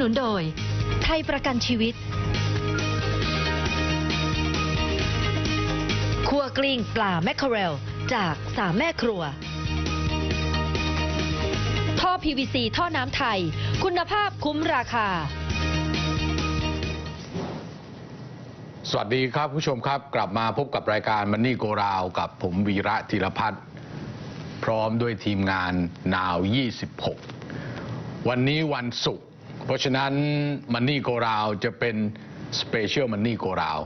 นุนโดย ไทยประกันชีวิตครัวกลิ้งปลาแมคเคอเรล จากสามแม่ครัว ท่อ PVC ท่อน้ำไทย คุณภาพคุ้มราคา สวัสดีครับผู้ชมครับ กลับมาพบกับรายการมันนี่โกราวกับผมวีระธีรพัฒน์พร้อมด้วยทีมงานนาว 26 วันนี้วันศุกร์ เพราะฉะนั้นมันนี่โกราวจะเป็นสเปเชียลมันนี่โกราว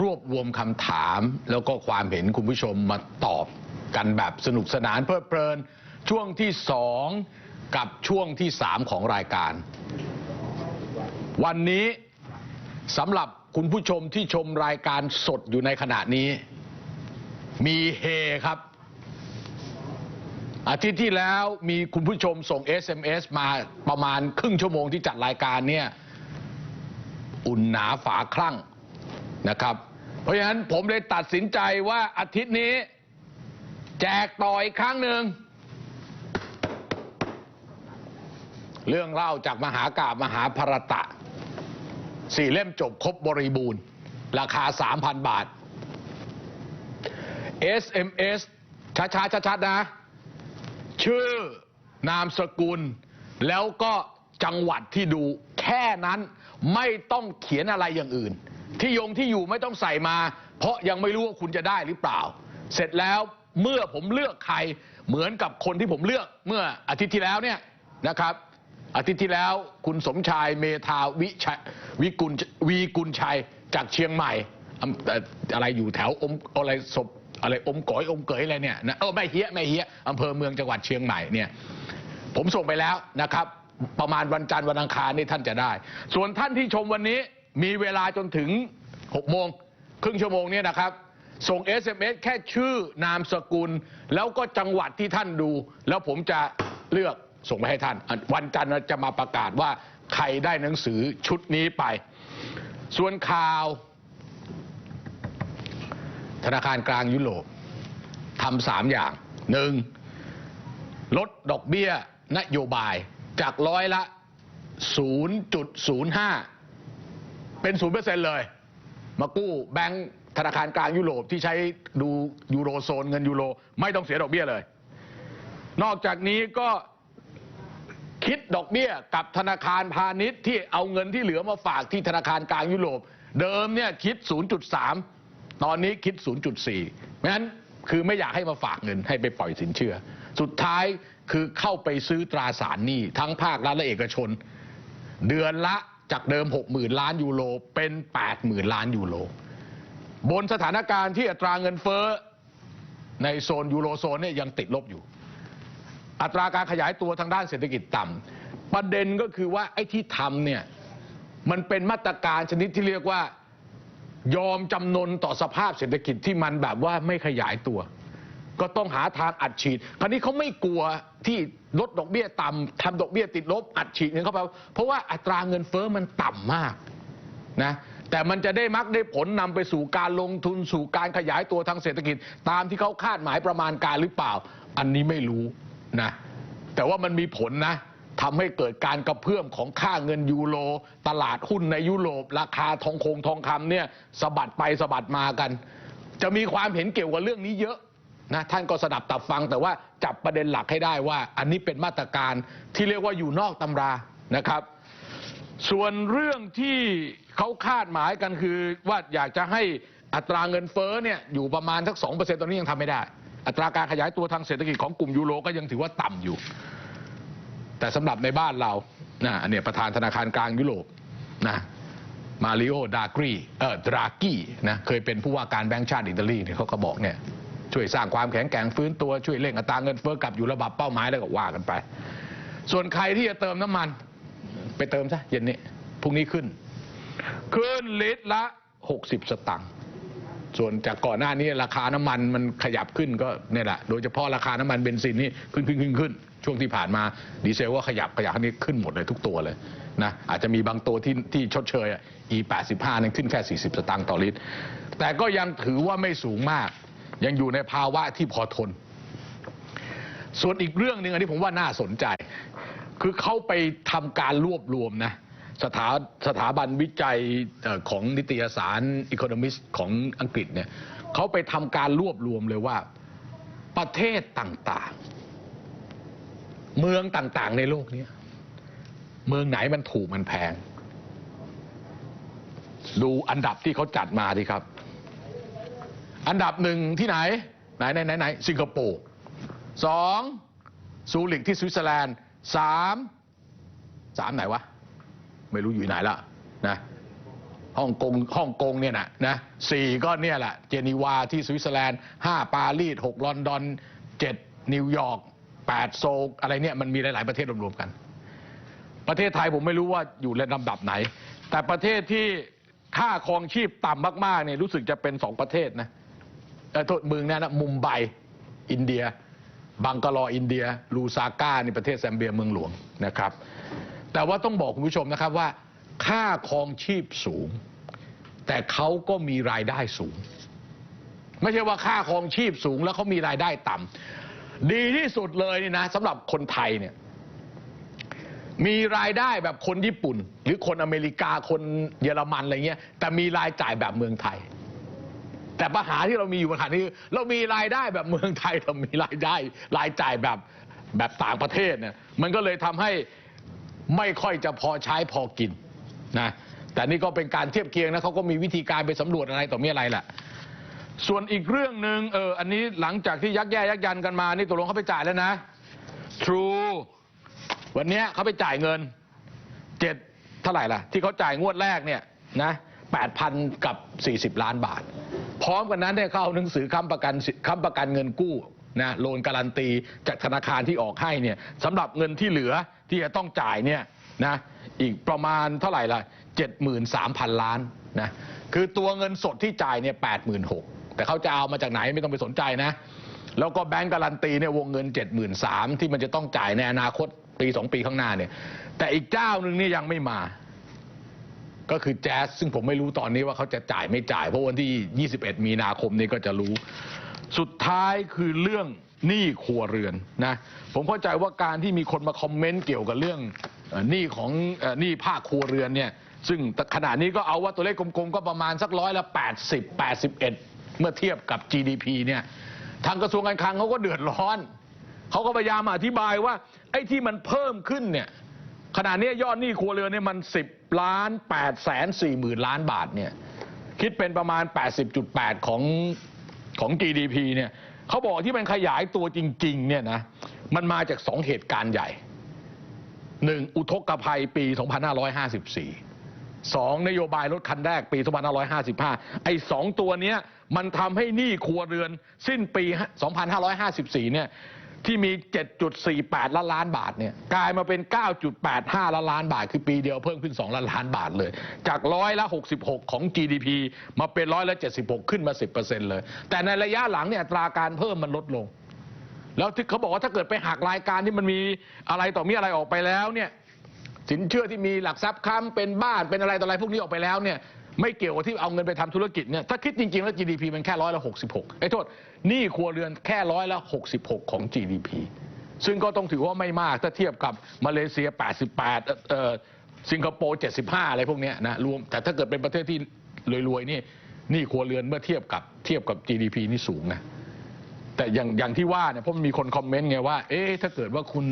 รวบรวมคำถามแล้วก็ความเห็นคุณผู้ชมมาตอบกันแบบสนุกสนานเพลิดเพลิน ช่วงที่2กับช่วงที่3ของรายการ วันนี้สำหรับคุณผู้ชมที่ชมรายการสดอยู่ในขณะนี้ มีเฮครับ อาทิตย์ที่แล้วมีคุณผู้ชมส่ง SMS มาประมาณครึ่งชั่วโมงที่จัดรายการเนี่ยอุ่นหนาฝาคลั่งนะครับ เพราะฉะนั้นผมเลยตัดสินใจว่าอาทิตย์นี้ แจกต่ออีกครั้งหนึ่ง เรื่องเล่าจากมหากาบมหาภารตะ สี่เล่มจบครบบริบูรณ์ ราคา 3,000 บาท SMS ช้าๆชัดๆนะ ชื่อนามสกุล แล้วก็จังหวัดที่ดู แค่นั้นไม่ต้องเขียนอะไรอย่างอื่น ที่ยงที่อยู่ไม่ต้องใส่มา เพราะยังไม่รู้ว่าคุณจะได้หรือเปล่า เสร็จแล้วเมื่อผมเลือกใครเหมือนกับคนที่ผมเลือกเมื่ออาทิตย์ที่แล้วเนี่ยนะครับอาทิตย์ที่แล้วคุณสมชายเมธาวิชวิกุลวีกุลชัยจากเชียงใหม่อะไรอยู่แถวอมอะไรศพ อะไรอมก๋อยอมเกยอะไรเนี่ยนะเออไม่เฮียไม่เฮียอำเภอเมืองจังหวัดเชียงใหม่เนี่ยผมส่งไปแล้วนะครับ ประมาณวันจันทร์วันอังคารนี่ท่านจะได้ ส่วนท่านที่ชมวันนี้มีเวลาจนถึง6โมงครึ่งชั่วโมงเนี่ยนะครับ ส่ง SMS แค่ชื่อนามสกุล แล้วก็จังหวัดที่ท่านดู แล้วผมจะเลือกส่งไปให้ท่าน วันจันทร์จะมาประกาศว่าใครได้หนังสือชุดนี้ไป ส่วนข่าว ธนาคารกลางยุโรปทำสามอย่างหนึ่งลดดอกเบี้ยนโยบายจากร้อยละ 0.05 เป็น 0%เลย มากู้แบงก์ธนาคารกลางยุโรปที่ใช้ดูยูโรโซนเงินยูโร ไม่ต้องเสียดอกเบี้ยเลย นอกจากนี้ก็คิดดอกเบี้ยกับธนาคารพาณิชย์ที่เอาเงินที่เหลือมาฝากที่ธนาคารกลางยุโรป เดิมเนี่ยคิด 0.3 ตอนนี้คิด 0.4เพราะฉะนั้นคือไม่อยากให้มาฝากเงินให้ไปปล่อยสินเชื่อ สุดท้ายคือเข้าไปซื้อตราสารหนี้ ทั้งภาครัฐและเอกชน เดือนละจากเดิม 60,000 ล้านยูโรเป็น 80,000 ล้านยูโรบนสถานการณ์ที่อัตราเงินเฟ้อในโซนยูโรโซนเนี่ยยังติดลบอยู่ อัตราการขยายตัวทางด้านเศรษฐกิจต่ำประเด็นก็คือว่าไอ้ที่ทำเนี่ยมันเป็นมาตรการชนิดที่เรียกว่า ยอมจำนนต่อสภาพเศรษฐกิจที่มันแบบว่าไม่ขยายตัว ก็ต้องหาทางอัดฉีด คราวนี้เขาไม่กลัวที่ลดดอกเบี้ยต่ำทำดอกเบี้ยติดลบอัดฉีดเงินเข้าไปเพราะว่าอัตราเงินเฟ้อมันต่ำมากนะแต่มันจะได้มักได้ผลนำไปสู่การลงทุนสู่การขยายตัวทางเศรษฐกิจ ตามที่เขาคาดหมายประมาณการหรือเปล่า อันนี้ไม่รู้นะแต่ว่ามันมีผลนะ ทำให้เกิดการกระเพื่อมของค่าเงินยูโร ตลาดหุ้นในยุโรป ราคาทองคงทองคำเนี่ยสะบัดไปสะบัดมากัน จะมีความเห็นเกี่ยวกับเรื่องนี้เยอะนะท่านก็สดับตับฟังแต่ว่าจับประเด็นหลักให้ได้ว่า อันนี้เป็นมาตรการที่เรียกว่าอยู่นอกตำรานะครับ ส่วนเรื่องที่เขาคาดหมายกันคือว่าอยากจะให้อัตราเงินเฟ้อเนี่ยอยู่ประมาณสักสองเปอร์เซ็นต์ตอนนี้ยังทำไม่ได้ อัตราการขยายตัวทางเศรษฐกิจของกลุ่มยูโรก็ยังถือว่าต่ำอยู่ แต่สำหรับในบ้านเรานะอันเนี้ยประธานธนาคารกลางยุโรปนะมาริโอดากรีเออดรากี้นะเคยเป็นผู้ว่าการแบงก์ชาติอิตาลีเนี่ยเขาก็บอกเนี่ยช่วยสร้างความแข็งแกร่งฟื้นตัวช่วยเร่งอัตราเงินเฟ้อกลับอยู่ระดับเป้าหมายแล้วก็ว่ากันไป ส่วนใครที่จะเติมน้ำมัน ไปเติมซะเย็นนี้พรุ่งนี้ขึ้น ขึ้นลิตรละ 60 สตังค์ส่วนจากก่อนหน้านี้ราคาน้ำมันมันขยับขึ้นก็เนี่ยแหละโดยเฉพาะราคาน้ำมันเบนซินนี่ขึ้นขึ้นขึ้นขึ้น ช่วงที่ผ่านมาดีเซลก็ขยับขยับอันนี้ขึ้นหมดเลยทุกตัวเลยนะอาจจะมีบางตัวที่ที่ชดเชยอะ e 85 นั่นขึ้นแค่ 40 สตางค์ต่อลิตร แต่ก็ยังถือว่าไม่สูงมาก ยังอยู่ในภาวะที่พอทน ส่วนอีกเรื่องหนึ่งอันนี้ผมว่าน่าสนใจ คือเขาไปทำการรวบรวมนะสถาสถาบันวิจัยของนิตยสาร Economist ของอังกฤษเนี่ยเขาไปทำการรวบรวมเลยว่าประเทศต่างๆ เมืองต่างๆ ในโลกนี้เมืองไหนมันถูกมันแพง ดูอันดับที่เขาจัดมาดีครับ อันดับหนึ่งที่ไหน ไหนไหนไหนไหนสิงคโปร์สองซูริกที่สวิตเซอร์แลนด์สามสามไหนวะ ไม่รู้อยู่ไหนละนะฮ่องกงฮ่องกงเนี่ยนะนะสี่ก็เนี่ยแหละ เจนีวาที่สวิตเซอร์แลนด์ห้าปารีสหกลอนดอนเจ็ดนิวยอร์ก แปดโซลอะไรเนี่ยมันมีหลาย ๆ ประเทศรวมๆกัน ประเทศไทยผมไม่รู้ว่าอยู่ในลำดับไหน แต่ประเทศที่ค่าครองชีพต่ำมากๆเนี่ยรู้สึกจะเป็นสองประเทศนะเอ่อโทษเมืองนั้นนะมุมไบอินเดีย บังกลออินเดีย ลูซาก้าในประเทศแซมเบียเมืองหลวงนะครับ แต่ว่าต้องบอกคุณผู้ชมนะครับว่า ค่าครองชีพสูง แต่เขาก็มีรายได้สูง ไม่ใช่ว่าค่าครองชีพสูงแล้วเขามีรายได้ต่ำ ดีที่สุดเลยนี่นะสำหรับคนไทยเนี่ยมีรายได้แบบคนญี่ปุ่น หรือคนอเมริกาคนเยอรมันอะไรเงี้ยแต่มีรายจ่ายแบบเมืองไทย แต่ปัญหาที่เรามีอยู่ปัญหานี้คือเรามีรายได้แบบเมืองไทยแต่มีรายได้รายจ่ายแบบแบบต่างประเทศเนี่ยมันก็เลยทำให้ไม่ค่อยจะพอใช้พอกินนะแต่นี่ก็เป็นการเทียบเคียงนะเขาก็มีวิธีการไปสำรวจอะไรต่อมีอะไรแหละ ส่วนอีกเรื่องหนึ่งเอออันนี้หลังจากที่ยักแย่ยักยันกันมานี่ตกลงเขาไปจ่ายแล้วนะ True วันนี้เขาไปจ่ายเงินเจ็ดเท่าไหร่ล่ะ ที่เขาจ่ายงวดแรกเนี่ยนะแปดพันกับสี่สิบล้านบาท พร้อมกันนั้นเนี่ยเขาเอาหนังสือค้ำประกันค้ำประกันเงินกู้นะโลนการันตีจากธนาคารที่ออกให้เนี่ยสำหรับเงินที่เหลือที่จะต้องจ่ายเนี่ยนะอีกประมาณเท่าไหร่ล่ะเจ็ดหมื่นสามพันล้านนะคือตัวเงินสดที่จ่ายเนี่ยแปดหมื่นหก แต่เขาจะเอามาจากไหนไม่ต้องไปสนใจนะ แล้วก็แบงก์การันตีเนี่ยวงเงิน 7 3 0 0 0ที่มันจะต้องจ่ายในอนาคตปี2ปีข้างหน้าเนี่ย แต่อีกเจ้าหนึ่งนี่ยังไม่มา ก็คือแจ๊สซึ่งผมไม่รู้ตอนนี้ว่าเขาจะจ่ายไม่จ่าย เพราะวันที่ 21 มีนาคมนี้ก็จะรู้ สุดท้ายคือเรื่องหนี้ครัวเรือนนะผมเข้าใจว่าการที่มีคนมาคอมเมนต์เกี่ยวกับเรื่องหนี้ของหนี้ภาคครัวเรือนเนี่ยซึ่งขณะนี้ก็เอาว่าตัวเลขกลมๆก็ประมาณสักร้อยละ80 81 เมื่อเทียบกับ GDP เนี่ยทางกระทรวงการคลังเขาก็เดือดร้อน เขาก็พยายามอธิบายว่า ไอ้ที่มันเพิ่มขึ้นเนี่ยขณะนี้ยอดหนี้ครัวเรือนเนี่ยมัน 10ล้าน8แสน4หมื่นล้านบาทเนี่ยคิดเป็นประมาณ 80.8 ของของ GDP เนี่ยเขาบอกที่มันขยายตัวจริงๆเนี่ยนะมันมาจากสองเหตุการณ์ใหญ่หนึ่งอุทกภัยปี 2554 สองนโยบายรถคันแรกปี 2555 ไอ้สองตัวเนี้ยมันทำให้หนี้ครัวเรือน สิ้นปี 2554 เนี่ยที่มี 7.48 ล้านล้านบาทเนี่ยกลายมาเป็น 9.85 ล้านล้านบาท คือปีเดียวเพิ่มขึ้น 2 ล้านล้านบาทเลย จากร้อยละ 66 ของ GDP มาเป็นร้อยละ 76 ขึ้นมา 10%เลย แต่ในระยะหลังเนี่ยอัตราการเพิ่มมันลดลง แล้วที่เขาบอกว่าถ้าเกิดไปหักรายการที่มันมีอะไรต่อมีอะไรออกไปแล้วเนี่ย สินเชื่อที่มีหลักทรัพย์ค้ำเป็นบ้านเป็นอะไรต่ออะไรพวกนี้ออกไปแล้วเนี่ยไม่เกี่ยวกับที่เอาเงินไปทำธุรกิจเนี่ยถ้าคิดจริง ๆ แล้ว GDP มันแค่ร้อยละ66ไอ้โทษหนี้ครัวเรือนแค่ร้อยละ66 ของ GDP ซึ่งก็ต้องถือว่าไม่มากถ้าเทียบกับมาเลเซีย 88เอ่อเอ่อสิงคโปร์ 75 อะไรพวกเนี้ยนะรวม แต่ถ้าเกิดเป็นประเทศที่รวยๆนี่หนี้ครัวเรือนเมื่อเทียบกับเทียบกับ GDP นี่สูงนะ แต่อย่างอย่างที่ว่าเนี่ยเพราะมันมีคนคอมเมนต์ไงว่า เอ๊ะถ้าเกิดว่าคุณ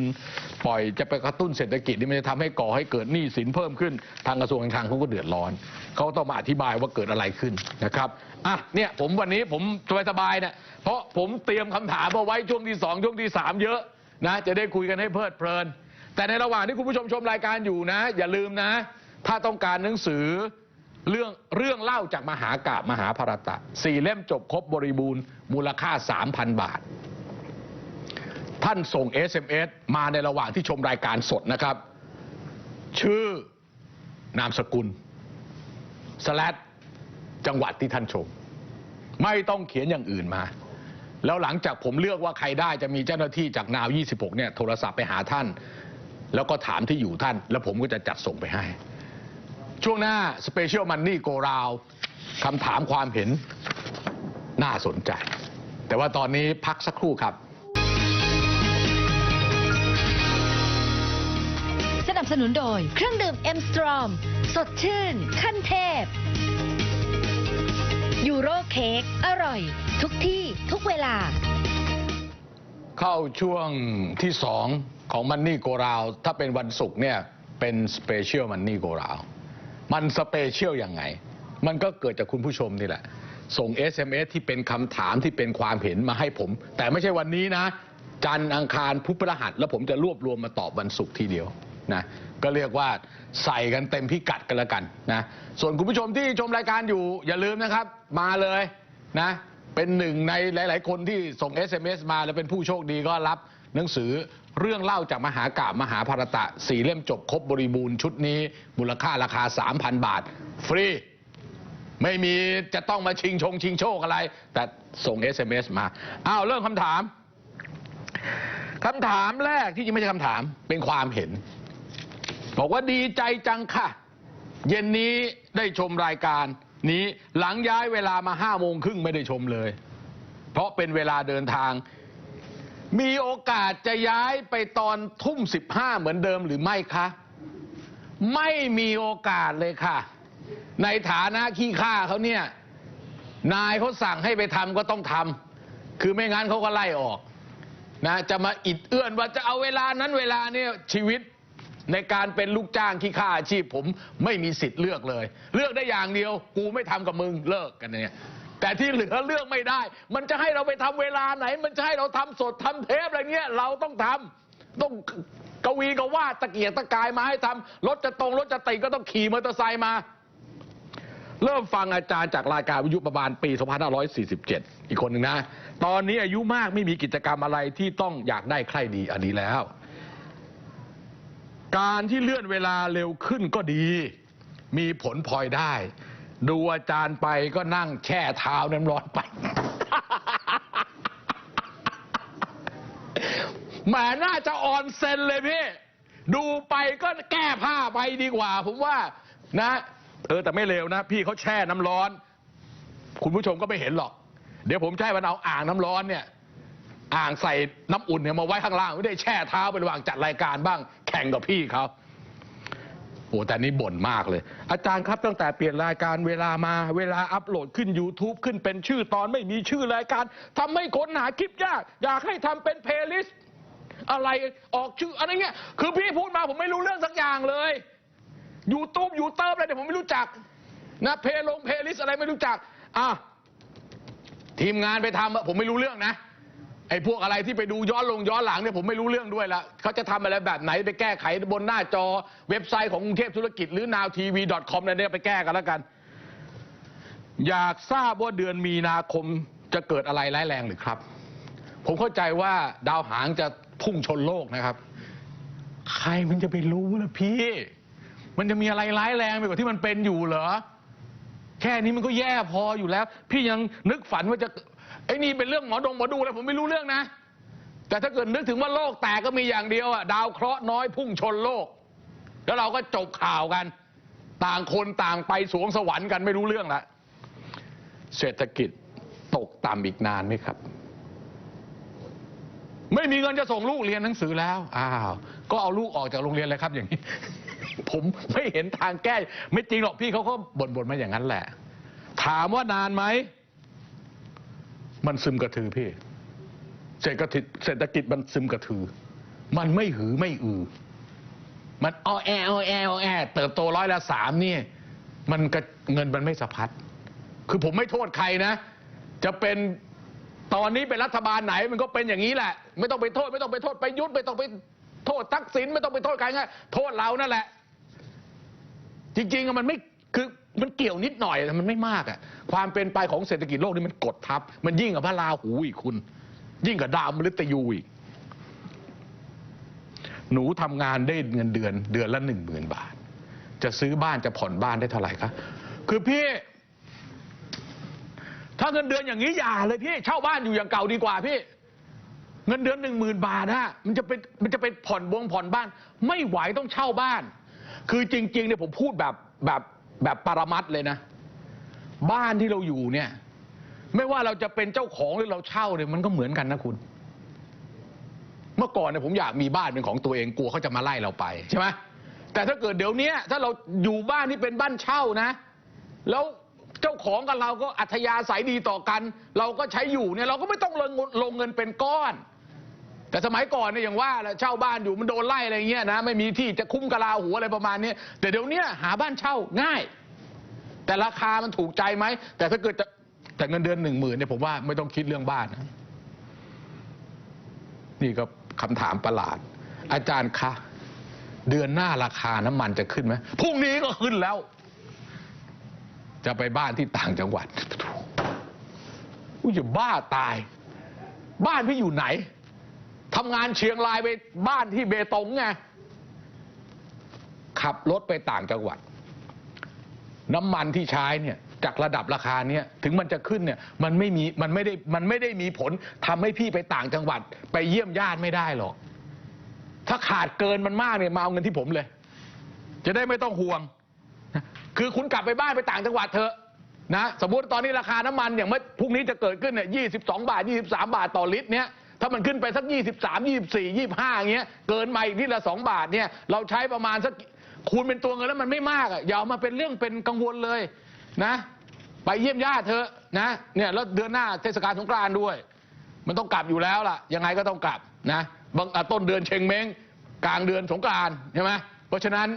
ปล่อยจะไปกระตุ้นเศรษฐกิจนี่มันจะทำให้ก่อให้เกิดหนี้สินเพิ่มขึ้นทางกระทรวงการคลังเขาก็เดือดร้อน เขาต้องมาอธิบายว่าเกิดอะไรขึ้นนะครับอะเนี่ยผมวันนี้ผมสบายๆเนี่ยเพราะผมเตรียมคำถามเอาไว้ช่วงที่สองช่วงที่สามเยอะนะจะได้คุยกันให้เพลิดเพลิน แต่ในระหว่างที่คุณผู้ชมชมรายการอยู่นะ อย่าลืมนะ ถ้าต้องการหนังสือ เรื่องเรื่องเล่าจากมหากาบมหาภารตะสี่เล่มจบครบบริบูรณ์มูลค่า 3,000 บาท ท่านส่ง SMS มาในระหว่างที่ชมรายการสดนะครับ ชื่อนามสกุลสแลดจังหวัดที่ท่านชม ไม่ต้องเขียนอย่างอื่นมา แล้วหลังจากผมเลือกว่าใครได้จะมีเจ้าหน้าที่จากนาว 26 เนี่ยโทรศัพท์ไปหาท่าน แล้วก็ถามที่อยู่ท่าน แล้วผมก็จะจัดส่งไปให้ ช่วงหน้า Special Money Go Round คำถามความเห็นน่าสนใจ แต่ว่าตอนนี้พักสักครู่ครับ สนับสนุนโดยเครื่องดื่มเอ็มสตรอมสดชื่น ขั้นเทพ ยูโรเค้กอร่อย ทุกที่ทุกเวลา เข้าช่วงที่สองของมันนี่โกราว ถ้าเป็นวันศุกร์เนี่ย เป็นสเปเชียลมันนี่โกราว มันสเปเชียลยังไง มันก็เกิดจากคุณผู้ชมนี่แหละ ส่ง SMS ที่เป็นคำถามที่เป็นความเห็นมาให้ผม แต่ไม่ใช่วันนี้นะ จันทร์อังคารพุธพฤหัส แล้วผมจะรวบรวมมาตอบวันศุกร์ทีเดียวนะก็เรียกว่าใส่กันเต็มพิกัดกันแล้วกันนะส่วนคุณผู้ชมที่ชมรายการอยู่อย่าลืมนะครับ มาเลยนะเป็นหนึ่งในหลาย ๆ คนที่ส่ง SMS มาแล้วเป็นผู้โชคดีก็รับหนังสือ เรื่องเล่าจากมหากาบมหาภารตะสี่เล่มจบครบบริบูรณ์ชุดนี้ มูลค่าราคา 3,000 บาท ฟรี ไม่มีจะต้องมาชิงชงชิงโชคอะไร แต่ส่ง SMS มาอ้าวเริ่มคำถามคำถามแรกที่จริงไม่ใช่คำถามเป็นความเห็น บอกว่าดีใจจังค่ะ เย็นนี้ได้ชมรายการนี้หลังย้ายเวลามาห้าโมงครึ่งไม่ได้ชมเลย เพราะเป็นเวลาเดินทาง มีโอกาสจะย้ายไปตอนทุ่มสิบห้าเหมือนเดิมหรือไม่คะ ไม่มีโอกาสเลยค่ะ ในฐานะขี้ข้าเขาเนี่ย นายเขาสั่งให้ไปทำก็ต้องทำคือไม่งั้นเขาก็ไล่ออกนะจะมาอิดเอื้อนว่าจะเอาเวลานั้นเวลาเนี่ยชีวิตในการเป็นลูกจ้างขี้ข้าอาชีพผมไม่มีสิทธิ์เลือกเลย เลือกได้อย่างเดียว กูไม่ทำกับมึงเลิกกันเนี่ย แต่ที่เหลือเลือกไม่ได้ มันจะให้เราไปทำเวลาไหน มันจะให้เราทำสดทำเทปอะไรเงี้ยเราต้องทำต้องกวีก็วาดตะเกียกตะกายมาให้ทำรถจะตรงรถจะติดก็ต้องขี่มอเตอร์ไซค์มา เริ่มฟังอาจารย์จากรายการวิทยุประมาณปี 2547 อีกคนหนึ่งนะ ตอนนี้อายุมากไม่มีกิจกรรมอะไรที่ต้องอยากได้ใครดีอันนี้แล้ว การที่เลื่อนเวลาเร็วขึ้นก็ดี มีผลพลอยได้ ดูอาจารย์ไปก็นั่งแช่เท้าน้ำร้อนไป แหมน่าจะออนเซนเลยพี่ ดูไปก็แก้ผ้าไปดีกว่า ผมว่า นะ เออแต่ไม่เร็วนะ พี่เขาแช่น้ำร้อน คุณผู้ชมก็ไม่เห็นหรอก เดี๋ยวผมจะให้มันเอาอ่างน้ำร้อนเนี่ย อ่างใส่น้ำอุ่นเนี่ยมาไว้ข้างล่าง ไม่ได้แช่เท้าไประหว่างจัดรายการบ้าง แข่งกับพี่เขา โอ้แต่นี่บ่นมากเลย อาจารย์ครับตั้งแต่เปลี่ยนรายการเวลามาเวลาอัปโหลดขึ้น YouTube ขึ้นเป็นชื่อตอนไม่มีชื่อรายการทำให้คนหาคลิปยาก อยากให้ทำเป็นเพลย์ลิสต์อะไรออกชื่ออะไรเงี้ย คือพี่พูดมาผมไม่รู้เรื่องสักอย่างเลยยูทูบยูเติร์อะไรเนี่ยผมไม่รู้จัก นะเพลงลงเพลย์ลิสต์อะไรไม่รู้จักอะทีมงานไปทำอะผมไม่รู้เรื่องนะ ไอ้พวกอะไรที่ไปดูย้อนลงย้อนหลังเนี่ยผมไม่รู้เรื่องด้วยละเขาจะทำอะไรแบบไหนไปแก้ไขบนหน้าจอเว็บไซต์ของกรุงเทพธุรกิจหรือ nowtv.com นั่นเนี่ยไปแก้กันแล้วกัน อยากทราบว่าเดือนมีนาคมจะเกิดอะไรร้ายแรงหรือครับ ผมเข้าใจว่าดาวหางจะพุ่งชนโลกนะครับ ใครมันจะไปรู้ล่ะพี่ มันจะมีอะไรร้ายแรงไปกว่าที่มันเป็นอยู่เหรอแค่นี้มันก็แย่พออยู่แล้ว พี่ยังนึกฝันว่าจะ อ้นี่เป็นเรื่องหมอดงหมอดูอะไรผมไม่รู้เรื่องนะ แต่ถ้าเกิดนึกถึงว่าโลกแตกก็มีอย่างเดียวอะดาวเคราะห์น้อยพุ่งชนโลก แล้วเราก็จบข่าวกัน ต่างคนต่างไปสวงสวรรค์กันไม่รู้เรื่องละเศรษฐกิจตกต่ำอีกนานไหมครับ ไม่มีเงินจะส่งลูกเรียนหนังสือแล้วอ้าวก็เอาลูกออกจากโรงเรียนเลยครับอย่างนี้ ผมไม่เห็นทางแก้ ไม่จริงหรอกพี่เขาก็บ่นๆมาอย่างนั้นแหละ ถามว่านานไหม มันซึมกระทือพี่เศรษฐกิจเศรษฐกิจมันซึมกระทือ มันไม่หือไม่อือ มันอ้อแออ้อแออ้อแอ เติบโตร้อยละสามนี่มันเงินมันไม่สะพัด คือผมไม่โทษใครนะ จะเป็นตอนนี้เป็นรัฐบาลไหนมันก็เป็นอย่างนี้แหละ ไม่ต้องไปโทษ ไม่ต้องไปโทษไปยุทธไม่ต้องไปโทษทักษิณไม่ต้องไปโทษใครง่ายโทษเรานั่นแหละ จริงๆอะมันไม่คือ มันเกี่ยวนิดหน่อยแต่มันไม่มากอะความเป็นไปของเศรษฐกิจโลกนี่มันกดทับ มันยิ่งกับพระราหูอีกคุณ ยิ่งกับดาวมฤตยูอีก หนูทำงานได้เงินเดือน เดือนละหนึ่งหมื่นบาท จะซื้อบ้านจะผ่อนบ้านได้เท่าไหร่คะคือพี่ ถ้าเงินเดือนอย่างนี้อย่าเลยพี่เช่าบ้านอยู่อย่างเก่าดีกว่าพี่เงินเดือนหนึ่งหมื่นบาทฮะมันจะเป็นมันจะเป็นผ่อนบงผ่อนบ้าน ไม่ไหวต้องเช่าบ้าน คือจริงๆเนี่ยผมพูดแบบแบบ แบบปรมัดเลยนะ บ้านที่เราอยู่เนี่ย ไม่ว่าเราจะเป็นเจ้าของหรือเราเช่าเนี่ยมันก็เหมือนกันนะคุณ เมื่อก่อนเนี่ยผมอยากมีบ้านเป็นของตัวเองกลัวเขาจะมาไล่เราไปใช่ไหมแต่ถ้าเกิดเดี๋ยวนี้ถ้าเราอยู่บ้านที่เป็นบ้านเช่านะ แล้วเจ้าของกับเราก็อัธยาศัยดีต่อกัน เราก็ใช้อยู่เนี่ยเราก็ไม่ต้องลงลงเงินเป็นก้อน แต่สมัยก่อนเนี่ยอย่างว่าแหละเช่าบ้านอยู่มันโดนไล่อะไรเงี้ยนะไม่มีที่จะคุ้มกะลาหัวอะไรประมาณนี้แต่เดี๋ยวนี้หาบ้านเช่าง่าย แต่ราคามันถูกใจไหมแต่ถ้าเกิดจะแต่เงินเดือนหนึ่งหมื่นเนี่ยผมว่าไม่ต้องคิดเรื่องบ้านนะนี่ก็คำถามประหลาด อาจารย์คะเดือนหน้าราคาน้ำมันจะขึ้นไหมพรุ่งนี้ก็ขึ้นแล้ว จะไปบ้านที่ต่างจังหวัดอุ้ยจะบ้าตาย บ้านพี่อยู่ไหน ทำงานเชียงรายไปบ้านที่เบตงไงขับรถไปต่างจังหวัด น้ำมันที่ใช้เนี่ยจากระดับราคาเนี่ยถึงมันจะขึ้นเนี่ยมันไม่มีมันไม่ได้มันไม่ได้มีผลทำให้พี่ไปต่างจังหวัด ไปเยี่ยมญาติไม่ได้หรอก ถ้าขาดเกินมันมากเนี่ยมาเอาเงินที่ผมเลย จะได้ไม่ต้องห่วง คือคุณกลับไปบ้านไปต่างจังหวัดเถอะนะสมมติตอนนี้ราคาน้ำมันอย่างเมื่อพรุ่งนี้จะเกิดขึ้นเนี่ยยี่สิบสองบาทยี่สิบสามบาทต่อลิตรเนี่ย ถ้ามันขึ้นไปสักยี่สิบสามยี่สิบสี่ยี่สิบห้าอย่างเงี้ยเกินมาอีกนิดละสองบาทเนี่ยเราใช้ประมาณสักคูณเป็นตัวเงินแล้วมันไม่มากอะอย่าเอามาเป็นเรื่องเป็นกังวลเลยนะ ไปเยี่ยมญาติเถอะนะเนี่ยแล้วเดือนหน้าเทศกาลสงกรานต์ด้วย มันต้องกลับอยู่แล้วล่ะ ยังไงก็ต้องกลับนะบางต้นเดือนเชงเม้งกลางเดือนสงกรานต์ใช่ไหมเพราะฉะนั้น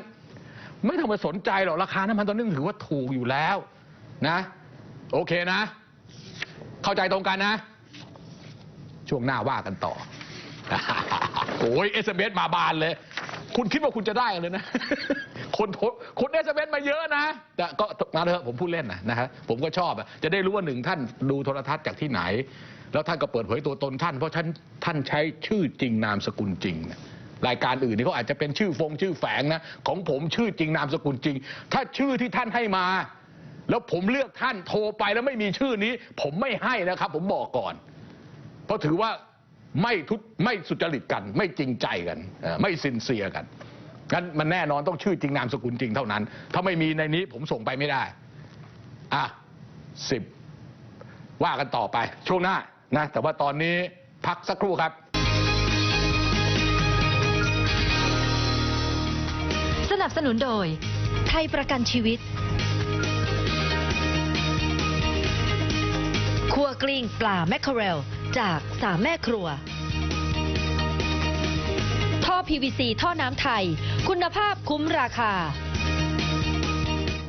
ไม่ต้องไปสนใจหรอกราคาน้ำมันตอนนี้ถือว่าถูกอยู่แล้วนะ โอเคนะ เข้าใจตรงกันนะ ช่วงหน้าว่ากันต่อโอ้ยเอสเมาบานเลย คุณคิดว่าคุณจะได้เลยนะ คนคนเอสเมาเยอะนะ แต่ก็มาเถอะผมพูดเล่นนะนะฮะผมก็ชอบอะจะได้รู้ว่าหนึ่งท่านดูโทรทัศน์จากที่ไหน แล้วท่านก็เปิดเผยตัวตนท่าน เพราะท่านท่านใช้ชื่อจริงนามสกุลจริงนะรายการอื่นนี่เขาอาจจะเป็นชื่อฟงชื่อแฝงนะ ของผมชื่อจริงนามสกุลจริง ถ้าชื่อที่ท่านให้มา แล้วผมเลือกท่านโทรไปแล้วไม่มีชื่อนี้ ผมไม่ให้นะครับ ผมบอกก่อน เพราะถือว่าไม่ทุไม่สุจริตกัน ไม่จริงใจกัน ไม่สินเสียกันงั้นมันแน่นอนต้องชื่อจริงนามสกุลจริงเท่านั้น ถ้าไม่มีในนี้ผมส่งไปไม่ได้ อะสิบว่ากันต่อไปช่วงหน้านะแต่ว่าตอนนี้พักสักครู่ครับสนับสนุนโดย ไทยประกันชีวิตครัวกลิ้งปลาแมคเคอเรล จากสามแม่ครัว ท่อ PVC ท่อน้ำไทย คุณภาพคุ้มราคา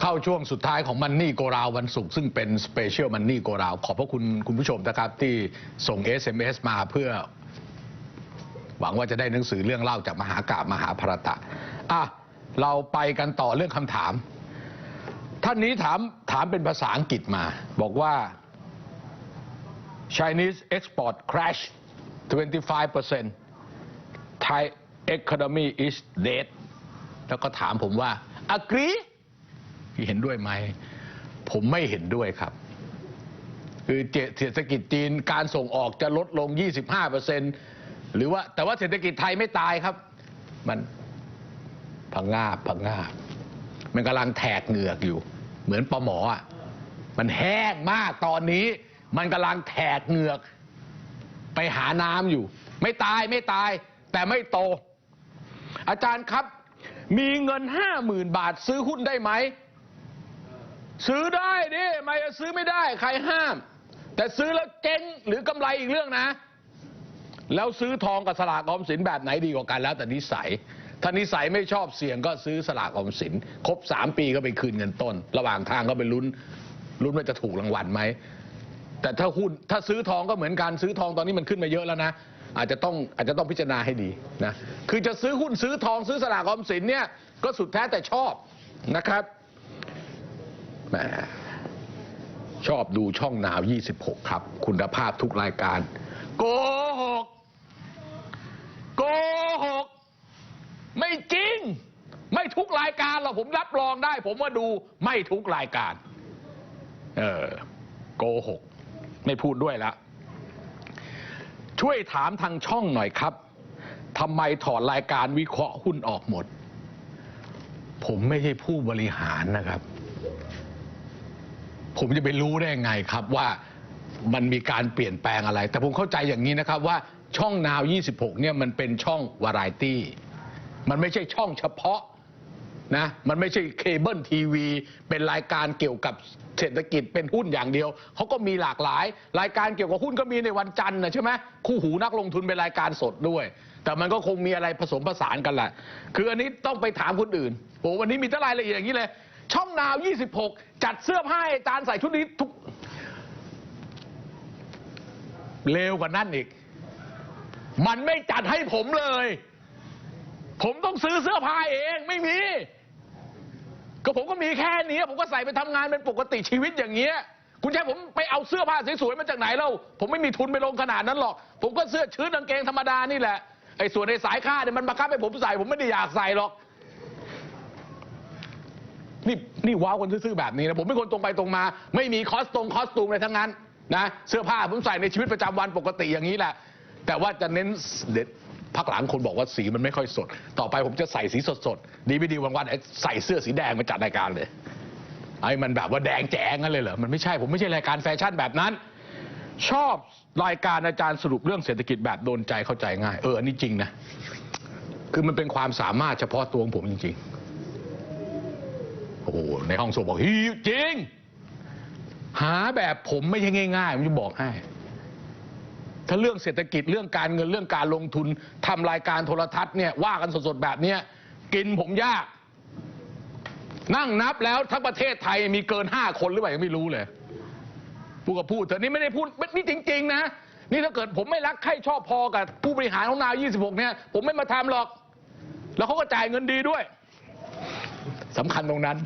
เข้าช่วงสุดท้ายของมันนี่โกราววันศุกร์ซึ่งเป็นสเปเชียลมันนี่โกราว ขอบพระคุณคุณผู้ชมนะครับ ที่ส่ง SMS มาเพื่อ หวังว่าจะได้หนังสือเรื่องเล่าจากมหากาบมหาภารตะอะเราไปกันต่อเรื่องคำถาม ท่านนี้ถามถามเป็นภาษาอังกฤษมา บอกว่า Chinese export crash 25% Thai economy is dead แล้วก็ถามผมว่า agree เห็นด้วยไหม ผมไม่เห็นด้วยครับ คือเจเศรษฐกิจจีนการส่งออกจะลดลง 25%หรือว่าแต่ว่าเศรษฐกิจไทยไม่ตายครับ มันพังงาบพังงาบมันกำลังแทกเหงือกอยู่ เหมือนปลาหมออะมันแห้งมากตอนนี้ มันกำลังแทกเหงือก ไปหาน้ำอยู่ ไม่ตายไม่ตาย แต่ไม่โต อาจารย์ครับ มีเงินห้าหมื่นบาทซื้อหุ้นได้ไหม ซื้อได้ดิไม่ซื้อไม่ได้ ใครห้าม แต่ซื้อแล้วเจ๊งหรือกำไรอีกเรื่องนะ แล้วซื้อทองกับสลากออมสินแบบไหนดีกว่ากันแล้วแต่นิสัยถ้านิสัยไม่ชอบเสี่ยงก็ซื้อสลากออมสิน ครบสามปีก็ไปคืนเงินต้น ระหว่างทางก็ไปลุ้นลุ้นว่าจะถูกรางวัลไหม แต่ถ้าหุ้นถ้าซื้อทองก็เหมือนกันซื้อทองตอนนี้มันขึ้นมาเยอะแล้วนะ อาจจะต้องอาจจะต้องพิจารณาให้ดีนะคือจะซื้อหุ้นซื้อทองซื้อสลากออมสินเนี่ยก็สุดแท้แต่ชอบนะครับแหมชอบดูช่องนาว 26 ครับ คุณภาพทุกรายการ โกหกโกหกไม่จริง ไม่ทุกรายการหรอกผมรับรองได้ ผมว่าดูไม่ทุกรายการ เออโกหก ไม่พูดด้วยละช่วยถามทางช่องหน่อยครับทำไมถอดรายการวิเคราะห์หุ้นออกหมด ผมไม่ใช่ผู้บริหารนะครับ ผมจะไปรู้ได้ไงครับว่ามันมีการเปลี่ยนแปลงอะไร แต่ผมเข้าใจอย่างนี้นะครับว่าช่องนาว 26 เนี่ยมันเป็นช่องวาไรตี้ มันไม่ใช่ช่องเฉพาะ นะมันไม่ใช่เคเบิลทีวี เป็นรายการเกี่ยวกับเศรษฐกิจเป็นหุ้นอย่างเดียว เขาก็มีหลากหลาย รายการเกี่ยวกับหุ้นก็มีในวันจันทร์นะใช่ไหมคู่หูนักลงทุนเป็นรายการสดด้วย แต่มันก็คงมีอะไรผสมผสานกันแหละคืออันนี้ต้องไปถามคนอื่นโอ้วันนี้มีแต่รายละเอียดอย่างนี้เลย ช่องนาว 26 จัดเสื้อผ้าอาจารย์ใส่ชุดนี้ทุกเลวกว่านั้นอีก มันไม่จัดให้ผมเลย ผมต้องซื้อเสื้อผ้าเองไม่มี ก็ผมก็มีแค่นี้ผมก็ใส่ไปทำงานเป็นปกติชีวิตอย่างเงี้ย คุณจะให้ผมไปเอาเสื้อผ้าสวยๆมาจากไหนเล่าผมไม่มีทุนไปลงขนาดนั้นหรอก ผมก็เสื้อชื้นกางเกงธรรมดานี่แหละไอ้ส่วนในสายค่าเนี่ยมันบังคับให้ผมใส่ผมไม่ได้อยากใส่หรอก นี่นี่ว้าวคนซื่อๆแบบนี้นะผมเป็นคนตรงไปตรงมา ไม่มีคอสตรงคอสตูมอะไรทั้งนั้นนะเสื้อผ้าผมใส่ในชีวิตประจำวันปกติอย่างนี้แหละ แต่ว่าจะเน้นเด็ด พักหลังคนบอกว่าสีมันไม่ค่อยสด ต่อไปผมจะใส่สีสดๆดีไม่ดีวันๆใส่เสื้อสีแดงมาจัดรายการเลยไอ้มันแบบว่าแดงแจ๋งกันเลยเหรอมันไม่ใช่ผมไม่ใช่รายการแฟชั่นแบบนั้น ชอบรายการอาจารย์สรุปเรื่องเศรษฐกิจแบบโดนใจเข้าใจง่าย เอออันนี้จริงนะคือมันเป็นความสามารถเฉพาะตัวของผมจริงๆโอ้โหในห้องส่งบอกฮิจริง หาแบบผมไม่ใช่ง่ายๆผมจะบอกให้ ถ้าเรื่องเศรษฐกิจเรื่องการเงินเรื่องการลงทุนทำรายการโทรทัศน์เนี่ยว่ากันสดๆแบบเนี้ยกินผมยาก นั่งนับแล้วทั้งประเทศไทยมีเกินห้าคนหรือเปล่ายังไม่รู้เลยพูดกับพูดแต่นี่ไม่ได้พูดนี่จริง ๆ นะ นี่ถ้าเกิดผมไม่รักใครชอบพอกับผู้บริหารของนาว26 เนี่ย ผมไม่มาทำหรอก แล้วเขาก็จ่ายเงินดีด้วยสำคัญตรงนั้น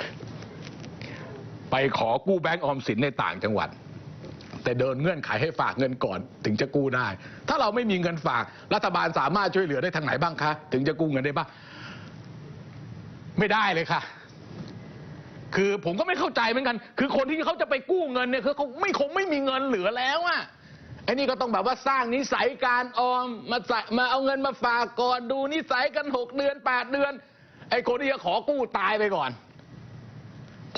ไปขอกู้แบงก์ออมสินในต่างจังหวัด แต่เดินเงื่อนไขให้ฝากเงินก่อนถึงจะกู้ได้ ถ้าเราไม่มีเงินฝาก รัฐบาลสามารถช่วยเหลือได้ทางไหนบ้างคะ ถึงจะกู้เงินได้บ้างไม่ได้เลยค่ะ คือผมก็ไม่เข้าใจเหมือนกัน คือคนที่เขาจะไปกู้เงินเนี่ยคือเขาไม่คงไม่มีเงินเหลือแล้วอะไอ้นี่ก็ต้องแบบว่าสร้างนิสัยการออมมาใส่มาเอาเงินมาฝากก่อนดูนิสัยกันหกเดือนแปดเดือน ไอ้คนที่จะขอกู้ตายไปก่อน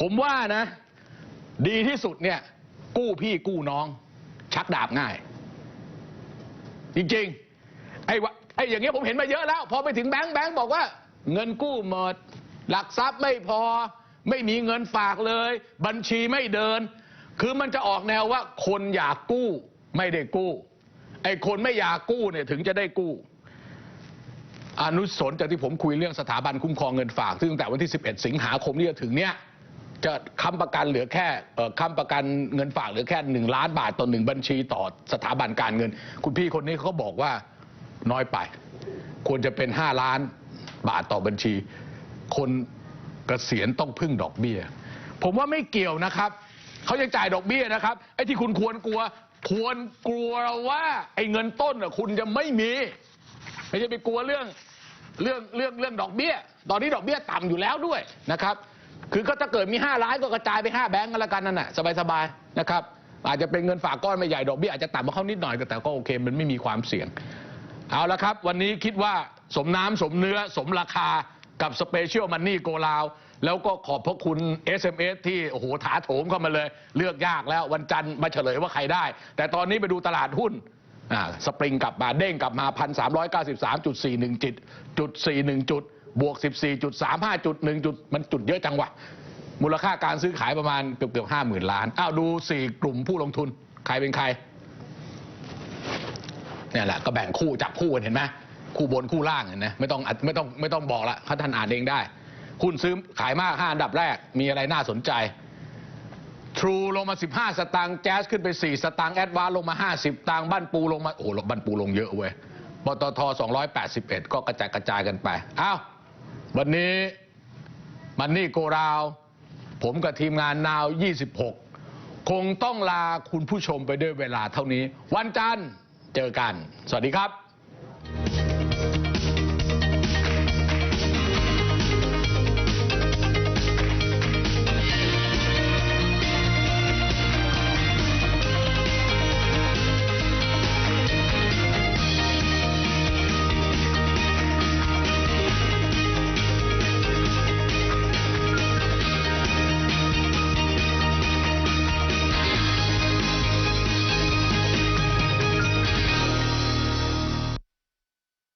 ผมว่านะ ดีที่สุดเนี่ย กู้พี่กู้น้อง ชักดาบง่าย จริงๆไอ้วะไอ้อย่างเงี้ยผมเห็นมาเยอะแล้ว พอไปถึงแบงค์แบงค์บอกว่า เงินกู้หมด หลักทรัพย์ไม่พอไม่มีเงินฝากเลย บัญชีไม่เดิน คือมันจะออกแนวว่าคนอยากกู้ไม่ได้กู้ ไอ้คนไม่อยากกู้เนี่ยถึงจะได้กู้อนุสนจากที่ผมคุยเรื่องสถาบันคุ้มครองเงินฝากซึ่งตั้งแต่วันที่ 11 สิงหาคมที่จะถึงเนี้ย จะค้ำประกันเหลือแค่ค้ำประกันเงินฝากเหลือแค่หนึ่งล้านบาทต่อหนึ่งบัญชีต่อสถาบันการเงิน คุณพี่คนนี้เขาบอกว่าน้อยไป ควรจะเป็นห้าล้านบาทต่อบัญชี คนเกษียณต้องพึ่งดอกเบี้ย ผมว่าไม่เกี่ยวนะครับเขายังจ่ายดอกเบี้ยนะครับไอ้ที่คุณควรกลัว ควรกลัวว่าไอ้เงินต้นคุณจะไม่มีไม่ใช่ไปกลัวเรื่องเรื่องเรื่องเรื่องดอกเบี้ย ตอนนี้ดอกเบี้ยต่ำอยู่แล้วด้วยนะครับ คือก็ถ้าเกิดมี 5 ล้านก็กระจายไป 5 แบงก์กันละกันนั่นน่ะสบายๆนะครับอาจจะเป็นเงินฝากก้อนไม่ใหญ่ดอกเบี้ยอาจจะต่ำกว่าเขานิดหน่อยแต่ก็โอเค มันไม่มีความเสี่ยง เอาละครับ วันนี้คิดว่าสมน้ำสมเนื้อสมราคากับสเปเชียลมันนี่โกลาว แล้วก็ขอบพระคุณ SMS ที่ โอ้โห ถาโถมเข้ามาเลย เลือกยากแล้ววันจันทร์มาเฉลยว่าใครได้ แต่ตอนนี้ไปดูตลาดหุ้นอ่าสปริงกลับมาเด้งกลับมา 1,393.41จุดจุด41จุด บวก 14.35จุด1จุดมันจุดเยอะจังวะมูลค่าการซื้อขายประมาณเกือบเกือบห้าหมื่นล้าน อ้าวดูสี่กลุ่มผู้ลงทุน ใครเป็นใครเนี่ยแหละก็แบ่งคู่จับคู่กันเห็นไหมคู่บนคู่ล่างเห็นไหมไม่ต้องไม่ต้องไม่ต้องบอกละเขาท่านอ่านเองได้หุ้นซื้อขายมากห้าอันดับแรกมีอะไรน่าสนใจ True ลงมา 15 สตางค์แจ๊สขึ้นไป 4 สตางค์แอดวานลงมา 50 ตังค์บ้านปูลงมา โอ้โหบ้านปูลงเยอะเว้ยปตท 281 ก็กระจายกระจายกันไป อ้าว วันนี้มันนี่โกราว ผมกับทีมงานนาว 26 คงต้องลาคุณผู้ชมไปด้วยเวลาเท่านี้ วันจันทร์เจอกัน สวัสดีครับ